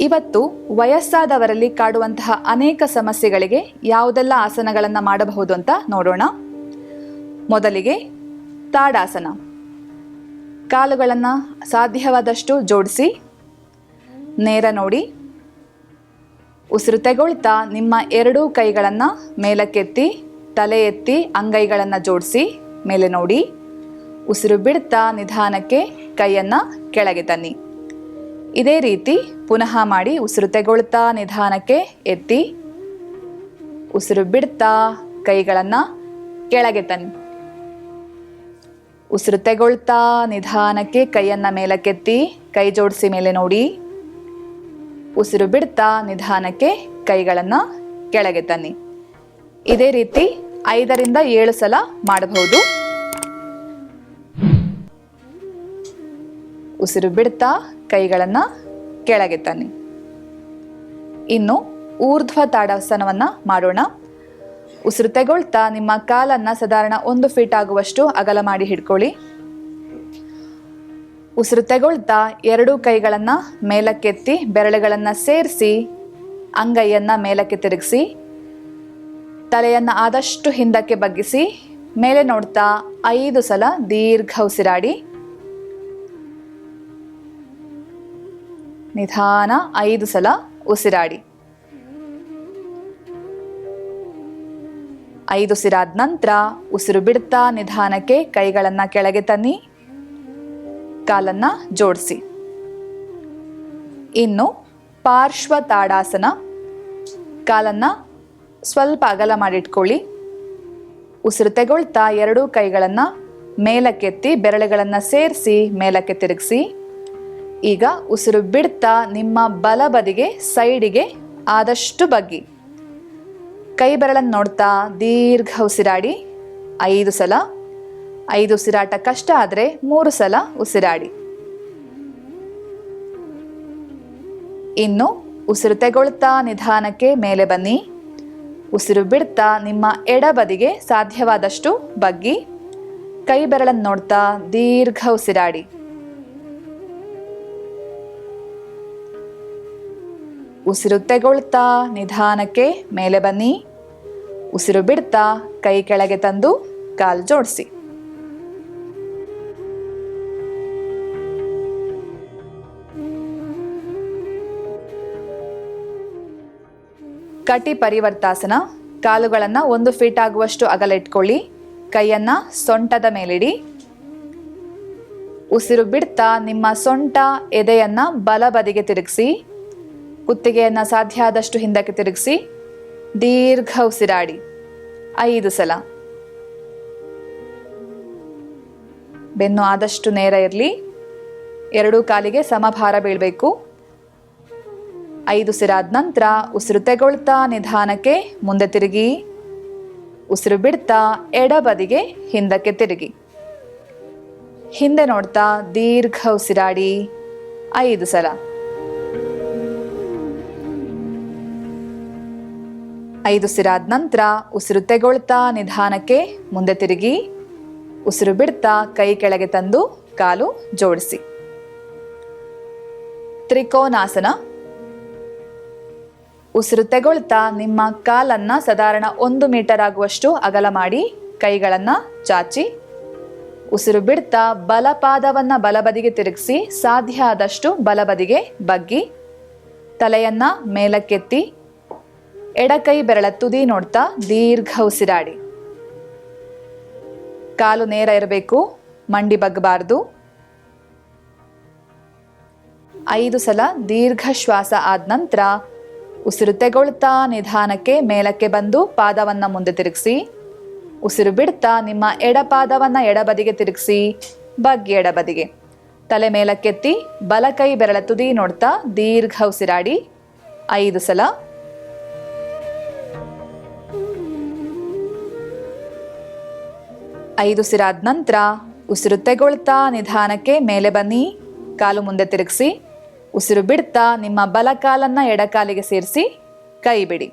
ಇವತ್ತು ವಯಸ್ಸಾದವರಲ್ಲಿ ಕಾಡುವಂತಹ ಅನೇಕ ಸಮಸ್ಯೆಗಳಿಗೆ ಯಾವುದೆಲ್ಲ ಆಸನಗಳನ್ನು ಮಾಡಬಹುದು ಅಂತ ನೋಡೋಣ. ಮೊದಲಿಗೆ ತಾಡಾಸನ. ಕಾಲುಗಳನ್ನು ಸಾಧ್ಯವಾದಷ್ಟು ಜೋಡಿಸಿ, ನೇರ ನೋಡಿ. ಉಸಿರು ತೆಗೊಳ್ತಾ ನಿಮ್ಮ ಎರಡೂ ಕೈಗಳನ್ನು ಮೇಲಕ್ಕೆತ್ತಿ ತಲೆ ಎತ್ತಿ ಅಂಗೈಗಳನ್ನು ಜೋಡಿಸಿ, ಮೇಲೆ ನೋಡಿ. ಉಸಿರು ಬಿಡ್ತಾ ನಿಧಾನಕ್ಕೆ ಕೈಯನ್ನು ಕೆಳಗೆ ತನ್ನಿ. ಇದೇ ರೀತಿ ಪುನಃ ಮಾಡಿ ಉಸಿರು ತೆಗೊಳ್ತಾ ನಿಧಾನಕ್ಕೆ ಎತ್ತಿ ಉಸಿರು ಬಿಡ್ತಾ ಕೈಗಳನ್ನು ಕೆಳಗೆ ತನ್ನಿ. ಉಸಿರು ತೆಗೊಳ್ತಾ ನಿಧಾನಕ್ಕೆ ಕೈಯನ್ನ ಮೇಲಕ್ಕೆತ್ತಿ ಕೈ ಜೋಡಿಸಿ ಮೇಲೆ ನೋಡಿ. ಉಸಿರು ಬಿಡ್ತಾ ನಿಧಾನಕ್ಕೆ ಕೈಗಳನ್ನು ಕೆಳಗೆ ತನ್ನಿ. ಇದೇ ರೀತಿ ಐದರಿಂದ ಏಳು ಸಲ ಮಾಡಬಹುದು. ಉಸಿರು ಬಿಡ್ತಾ ಕೈಗಳನ್ನು ಕೆಳಗೆ ತನ್ನಿ. ಇನ್ನು ಊರ್ಧ್ವ ತಾಡಾಸನವನ್ನ ಮಾಡೋಣ. ಉಸಿರು ತೆಗೊಳ್ತಾ ನಿಮ್ಮ ಕಾಲನ್ನ ಸಾಧಾರಣ ಒಂದು ಫೀಟ್ ಆಗುವಷ್ಟು ಅಗಲ ಮಾಡಿ ಹಿಡ್ಕೊಳ್ಳಿ. ಉಸಿರು ತೆಗೊಳ್ತಾ ಎರಡೂ ಕೈಗಳನ್ನು ಮೇಲಕ್ಕೆತ್ತಿ ಬೆರಳುಗಳನ್ನು ಸೇರಿಸಿ ಅಂಗೈಯನ್ನು ಮೇಲಕ್ಕೆ ತಿರುಗಿಸಿ, ತಲೆಯನ್ನು ಆದಷ್ಟು ಹಿಂದಕ್ಕೆ ಬಗ್ಗಿಸಿ, ಮೇಲೆ ನೋಡ್ತಾ ಐದು ಸಲ ದೀರ್ಘ ಉಸಿರಾಡಿ ನಿಧಾನ ಐದು ಸಲ ಉಸಿರಾಡಿ. ಐದು ಉಸಿರಾದ ನಂತರ ಉಸಿರು ಬಿಡ್ತಾ ನಿಧಾನಕ್ಕೆ ಕೈಗಳನ್ನು ಕೆಳಗೆ ತನ್ನಿ, ಕಾಲನ್ನ ಜೋಡಿಸಿ. ಇನ್ನು ಪಾರ್ಶ್ವ ತಾಡಾಸನ ಕಾಲನ್ನ ಸ್ವಲ್ಪ ಅಗಲ ಮಾಡಿಟ್ಕೊಳ್ಳಿ. ಉಸಿರು ತೆಗೊಳ್ತಾ ಎರಡೂ ಕೈಗಳನ್ನು ಮೇಲಕ್ಕೆತ್ತಿ ಬೆರಳುಗಳನ್ನು ಸೇರಿಸಿ, ಮೇಲಕ್ಕೆ ತಿರುಗಿಸಿ. ಈಗ ಉಸಿರು ಬಿಡ್ತಾ ನಿಮ್ಮ ಬಲ ಬದಿಗೆ, ಸೈಡಿಗೆ ಆದಷ್ಟು ಬಗ್ಗಿ. ಕೈ ಬೆರಳನ್ನು ನೋಡ್ತಾ ದೀರ್ಘ ಉಸಿರಾಡಿ. ಐದು ಸಲ. ಐದು ಉಸಿರಾಟ ಕಷ್ಟ ಆದರೆ ಮೂರು ಸಲ ಉಸಿರಾಡಿ. ಇನ್ನು ಉಸಿರು ತೆಗೊಳ್ತಾ ನಿಧಾನಕ್ಕೆ ಮೇಲೆ ಬನ್ನಿ. ಉಸಿರು ಬಿಡ್ತಾ ನಿಮ್ಮ ಎಡಬದಿಗೆ ಸಾಧ್ಯವಾದಷ್ಟು ಬಗ್ಗಿ. ಕೈ ಬೆರಳನ್ನು ನೋಡ್ತಾ ದೀರ್ಘ ಉಸಿರಾಡಿ. ಉಸಿರು ತೆಗೊಳ್ತಾ ನಿಧಾನಕ್ಕೆ ಮೇಲೆ ಬನ್ನಿ. ಉಸಿರು ಬಿಡ್ತಾ ಕೈ ಕೆಳಗೆ ತಂದು ಕಾಲು ಜೋಡಿಸಿ. ಕಟಿ ಪರಿವರ್ತಾಸನ, ಕಾಲುಗಳನ್ನು ಒಂದು ಫೀಟ್ ಆಗುವಷ್ಟು ಅಗಲ ಇಟ್ಕೊಳ್ಳಿ ಕೈಯನ್ನ ಸೊಂಟದ ಮೇಲಿಡಿ. ಉಸಿರು ಬಿಡ್ತಾ ನಿಮ್ಮ ಸೊಂಟ ಎದೆಯನ್ನ ಬಲ ಬದಿಗೆ ತಿರುಗಿಸಿ. ಕುತ್ತಿಗೆಯನ್ನ ಸಾಧ್ಯ ಆದಷ್ಟು ಹಿಂದಕ್ಕೆ ತಿರುಗಿಸಿ ದೀರ್ಘ ಉಸಿರಾಡಿ. ಐದು ಸಲ. ಬೆನ್ನು ಆದಷ್ಟು ನೇರ ಇರಲಿ. ಎರಡೂ ಕಾಲಿಗೆ ಸಮಭಾರ ಬೀಳಬೇಕು. ಐದು ಉಸಿರಾದ ನಂತರ ಉಸಿರು ತೆಗೊಳ್ತಾ ನಿಧಾನಕ್ಕೆ ಮುಂದೆ ತಿರುಗಿ. ಉಸಿರು ಬಿಡ್ತಾ ಎಡಬದಿಗೆ ಹಿಂದಕ್ಕೆ ತಿರುಗಿ. ಹಿಂದೆ ನೋಡ್ತಾ ದೀರ್ಘ ಉಸಿರಾಡಿ ಐದು ಸಲ. ಐದು ಸಿರಾದ ನಂತರ ಉಸಿರು ತೆಗೊಳ್ತಾ ನಿಧಾನಕ್ಕೆ ಮುಂದೆ ತಿರುಗಿ, ಉಸಿರು ಬಿಡ್ತಾ ಕೈ ಕೆಳಗೆ ತಂದು ಕಾಲು ಜೋಡಿಸಿ. ತ್ರಿಕೋನಾಸನ. ಉಸಿರು ತೆಗೊಳ್ತಾ ನಿಮ್ಮ ಕಾಲನ್ನ ಸಾಧಾರಣ ಒಂದು ಮೀಟರ್ ಆಗುವಷ್ಟು ಅಗಲ ಮಾಡಿ ಕೈಗಳನ್ನ ಚಾಚಿ, ಉಸಿರು ಬಿಡ್ತಾ ಬಲಪಾದವನ್ನ ಬಲಬದಿಗೆ ತಿರುಗಿಸಿ ಸಾಧ್ಯ ಆದಷ್ಟು ಬಲಬದಿಗೆ ಬಗ್ಗಿ, ತಲೆಯನ್ನ ಮೇಲಕ್ಕೆತ್ತಿ ಎಡಕೈ ಬೆರಳ ತುದಿ ನೋಡ್ತಾ ದೀರ್ಘ ಉಸಿರಾಡಿ. ಕಾಲು ನೇರ ಇರಬೇಕು, ಮಂಡಿ ಬಗ್ಗಬಾರ್ದು. ಐದು ಸಲ ದೀರ್ಘ ಶ್ವಾಸ ಆದ ನಂತರ ಉಸಿರು ತೆಗೊಳ್ತಾ ನಿಧಾನಕ್ಕೆ ಮೇಲಕ್ಕೆ ಬಂದು ಪಾದವನ್ನ ಮುಂದೆ ತಿರುಗಿಸಿ, ಉಸಿರು ಬಿಡ್ತಾ ನಿಮ್ಮ ಎಡಪಾದವನ್ನ ಎಡಬದಿಗೆ ತಿರುಗಿಸಿ, ಬಗ್ಗಿ ಎಡಬದಿಗೆ. ತಲೆ ಮೇಲಕ್ಕೆತ್ತಿ ಬಲಕೈ ಬೆರಳ ತುದಿ ನೋಡ್ತಾ ದೀರ್ಘ ಉಸಿರಾಡಿ, ಐದು ಸಲ ಐದು ಉಸಿರಾದ ನಂತರ ಉಸಿರು ತೆಗೊಳ್ತಾ ನಿಧಾನಕ್ಕೆ ಮೇಲೆ ಬನ್ನಿ. ಕಾಲು ಮುಂದೆ ತಿರುಗಿಸಿ. ಉಸಿರು ಬಿಡ್ತಾ ನಿಮ್ಮ ಬಲಕಾಲನ್ನು ಎಡಕಾಲಿಗೆ ಸೇರಿಸಿ. ಕೈ ಬಿಡಿ.